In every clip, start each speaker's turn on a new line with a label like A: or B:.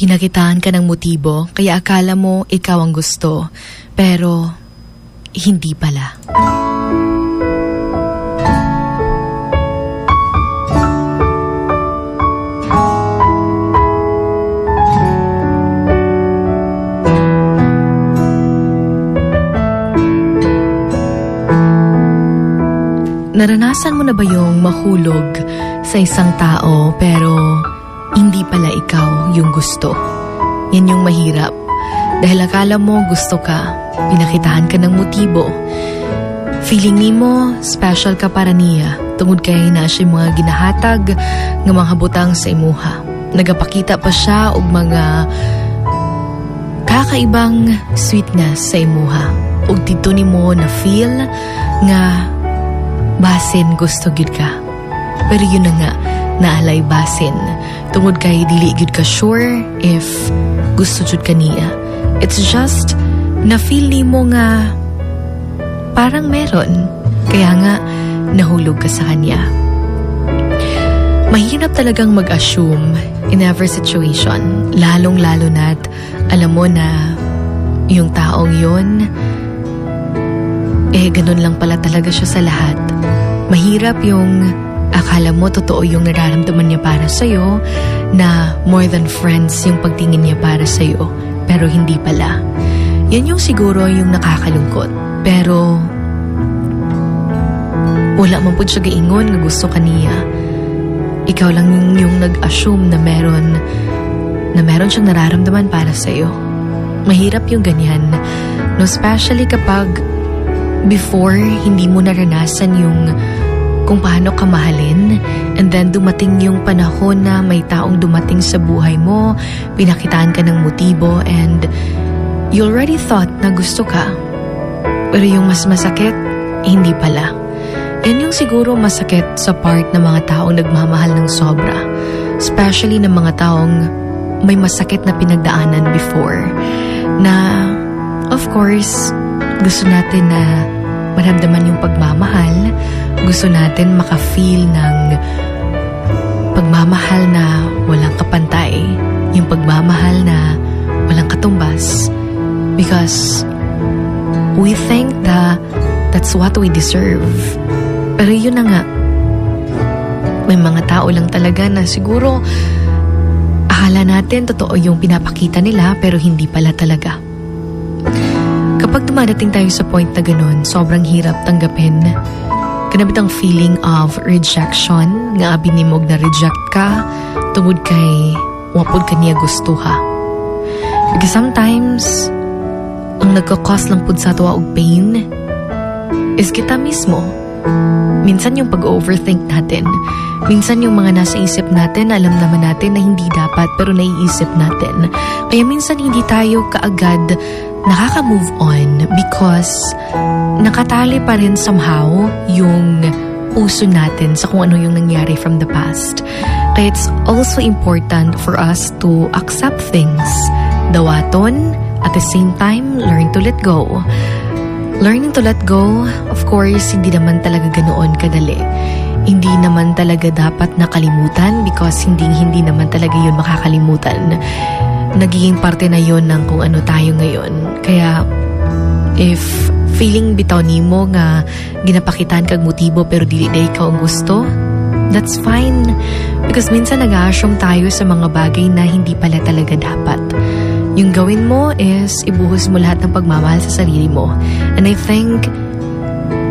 A: Pinakitaan ka ng motibo, kaya akala mo ikaw ang gusto. Pero, hindi pala. Naranasan mo na ba yung mahulog sa isang tao pero hindi pala ikaw yung gusto? Yan yung mahirap. Dahil akala mo gusto ka, pinakitahan ka ng motibo. Feeling ni mo, special ka para niya. Tungod kay na siya mga ginahatag ng mga butang sa imuha. Nagapakita pa siya og mga kakaibang sweetness sa imuha. Og dito ni mo na feel nga basin gusto gyud ka. Pero yun na nga, naalay basin. Tungod kay dili gyud ka sure if gusto jud ka niya. It's just na feel ni mo nga parang meron. Kaya nga nahulog ka sa kanya. Mahirap talagang mag-assume in every situation. Lalong-lalo na't alam mo na yung taong yun, eh ganun lang pala talaga siya sa lahat. Mahirap yung akala mo totoo yung nararamdaman niya para sa'yo na more than friends yung pagtingin niya para sa'yo pero hindi pala. Yan yung siguro yung nakakalungkot. Pero wala man po siya gaingon nga gusto kaniya. Ikaw lang yung, yung nag-assume na meron na meron siyang nararamdaman para sa'yo. Mahirap yung ganyan. No, especially kapag before hindi mo naranasan yung kung paano ka mahalin and then dumating yung panahon na may taong dumating sa buhay mo, pinakitaan ka ng motibo and you already thought na gusto ka. Pero yung mas masakit, hindi pala. Yan yung siguro masakit sa part ng mga taong nagmamahal ng sobra. Especially ng mga taong may masakit na pinagdaanan before. Na, of course, gusto natin na maramdaman yung pagmamahal. Gusto natin maka-feel ng pagmamahal na walang kapantay. Yung pagmamahal na walang katumbas. Because we think that that's what we deserve. Pero yun na nga, may mga tao lang talaga na siguro akala natin totoo yung pinapakita nila pero hindi pala talaga. Kapag dumadating tayo sa point na ganun, sobrang hirap tanggapin. Kanabit ang feeling of rejection, nga abinimog na reject ka, tungod kay wapod ka niya gusto ha. Because sometimes, ang nagkakos lang pud sa tuwa og pain is kita mismo. Minsan yung pag-overthink natin. Minsan yung mga nasa isip natin, alam naman natin na hindi dapat pero naiisip natin. Kaya minsan hindi tayo kaagad nakaka-move on because nakatali pa rin somehow yung puso natin sa kung ano yung nangyari from the past. Kaya it's also important for us to accept things. Dawaton, at the same time, learn to let go. Learning to let go, of course, hindi naman talaga ganoon kadali. Hindi naman talaga dapat nakalimutan because hindi hindi naman talaga yun makakalimutan. Nagiging parte na yon ng kung ano tayo ngayon. Kaya, if feeling bitaw nimo nga ginapakitan kag motibo pero dili day ikaw ang gusto, that's fine. Because minsan nag-assume tayo sa mga bagay na hindi pala talaga dapat. Yung gawin mo is ibuhos mo lahat ng pagmamahal sa sarili mo. And I think,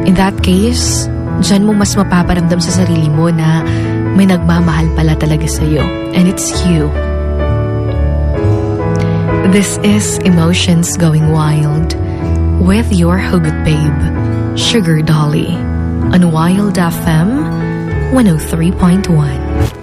A: in that case, dyan mo mas mapaparamdam sa sarili mo na may nagmamahal pala talaga sa'yo. And it's you. This is Emotions Going Wild with your hugot babe, Sugar Dolly, on Wild FM 103.1.